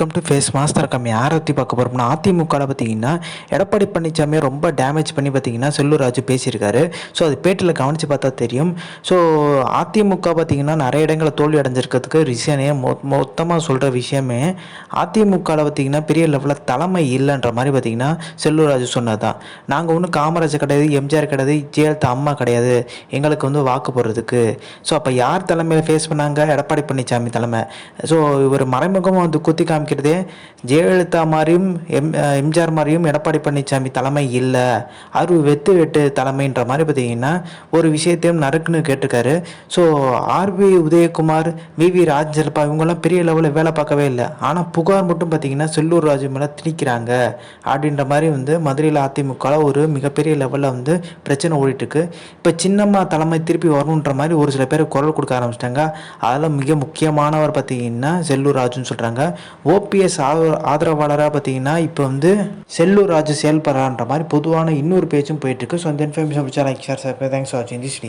Welcome to face master கம்மி யாரை பற்றி பார்க்க போகிறோம்னா அதிமுகவில் பார்த்தீங்கன்னா எடப்பாடி பழனிசாமி ரொம்ப டேமேஜ் பண்ணி பார்த்தீங்கன்னா செல்லூராஜு பேசியிருக்காரு. ஸோ அது பேட்டில் கவனித்து பார்த்தா தெரியும். ஸோ அதிமுக பார்த்தீங்கன்னா நிறைய இடங்களில் தோல்வி அடைஞ்சிருக்கிறதுக்கு ரீசனே மொ மொத்தமாக சொல்கிற விஷயமே அதிமுகவில் பார்த்தீங்கன்னா பெரிய லெவலில் தலைமை இல்லைன்ற மாதிரி பார்த்தீங்கன்னா செல்லூராஜு சொன்னது தான் நாங்கள் ஒன்றும் காமராஜர் கிடையாது எம்ஜிஆர் கிடையாது ஜெயலலிதா அம்மா கிடையாது. எங்களுக்கு வந்து வாக்கு போடுறதுக்கு. ஸோ அப்போ யார் தலைமையில் ஃபேஸ் பண்ணாங்க? எடப்பாடி பழனிசாமி தலைமை. ஸோ இவர் மறைமுகமாக வந்து குத்தி ஆரம்பிக்கிறதே ஜெயலலிதா மாதிரியும் எம் எம்ஜிஆர் மாதிரியும் எடப்பாடி பழனிசாமி தலைமை இல்லை. அரு வெத்து வெட்டு தலைமைன்ற மாதிரி பார்த்தீங்கன்னா ஒரு விஷயத்தையும் நறுக்குன்னு கேட்டிருக்காரு. So R B Udayakumar V V ராஜ்ஜல்பா இவங்கெல்லாம் பெரிய லெவலில் வேலை பார்க்கவே இல்லை. ஆனால் புகார் மட்டும் பார்த்தீங்கன்னா செல்லூர் ராஜு மேலே திணிக்கிறாங்க. அப்படின்ற மாதிரி வந்து மதுரையில் அதிமுக ஒரு மிகப்பெரிய லெவலில் வந்து பிரச்சனை ஓடிட்டுருக்கு. இப்போ சின்னம்மா தலைமை திருப்பி வரணுன்ற மாதிரி ஒரு சில பேர் குரல் கொடுக்க ஆரம்பிச்சிட்டாங்க. அதில் மிக முக்கியமானவர் பார்த்தீங்கன்னா செல்லூர் ராஜுன்னு சொல்கிறாங்க ஓபிஎஸ் ஆதரவாளராக பார்த்தீங்கன்னா இப்போ வந்து செல்லூர் ராஜு செயல்படுறான்ற மாதிரி பொதுவான இன்னொரு பேச்சும் போயிட்டுருக்கு. ஸோ இந்த இன்ஃபர்மேஷன் பிடிச்சா like share sir thanks for வாட்சிங் திஸ்